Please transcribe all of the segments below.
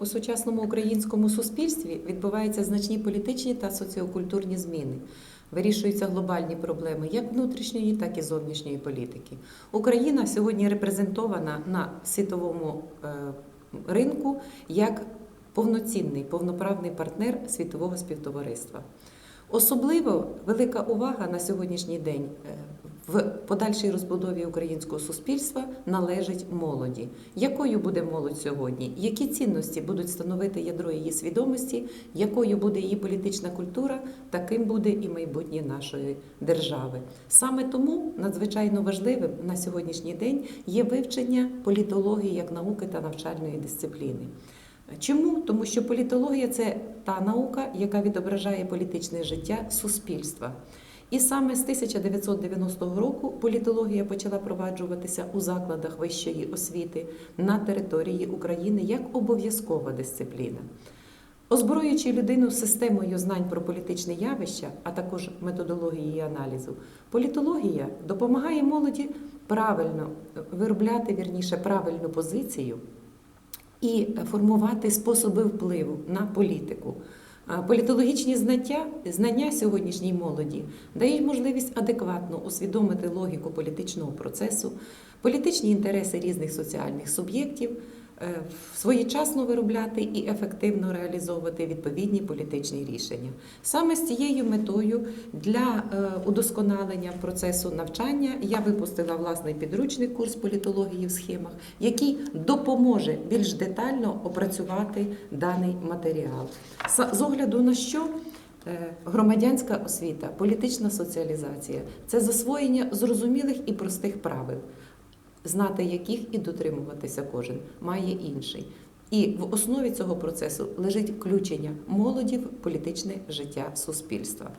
У сучасному українському суспільстві відбуваються значні політичні та соціокультурні зміни. Вирішуються глобальні проблеми як внутрішньої, так і зовнішньої політики. Україна сьогодні репрезентована на світовому е, ринку як повноцінний, повноправний партнер світового співтовариства. Особливо велика увага на сьогоднішній день е, в подальшій розбудові українського суспільства належить молоді. Якою буде молодь сьогодні? Які цінності будуть становити ядро її свідомості? Якою буде її політична культура? Таким буде і майбутнє нашої держави. Саме тому надзвичайно важливим на сьогоднішній день є вивчення політології як науки та навчальної дисципліни. Чому? Тому що політологія це та наука, яка відображає політичне життя суспільства. І саме з 1990 року політологія почала проваджуватися у закладах вищої освіти на території України як обов'язкова дисципліна. Озброюючи людину системою знань про політичне явища, а також методології і аналізу, політологія допомагає молоді правильно виробляти вірніше правильну позицію і формувати способи впливу на політику. Політологічні знання, знання сьогоднішній молоді дають можливість адекватно усвідомити логіку політичного процесу, політичні інтереси різних соціальних суб'єктів, своєчасно виробляти і ефективно реалізовувати відповідні політичні рішення. Саме з цією метою для е, удосконалення процесу навчання я випустила власний підручний курс політології в схемах, який допоможе більш детально опрацювати даний матеріал. З огляду на що е, громадянська освіта, політична соціалізація це засвоєння зрозумілих і простих правил, знати яких і дотримуватися кожен має інший. І в основі цього процесу лежить включення молоді в політичне життя суспільства.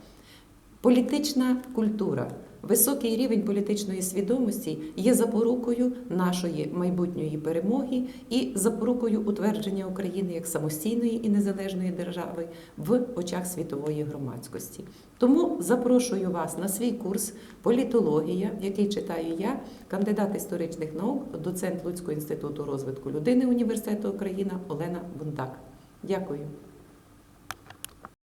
Політична культура, високий рівень політичної свідомості є запорукою нашої майбутньої перемоги і запорукою утвердження України як самостійної і незалежної держави в очах світової громадськості. Тому запрошую вас на свій курс політологія, який читаю я, кандидат історичних наук, доцент Луцького інституту розвитку людини університету Україна Олена Бундак. Дякую.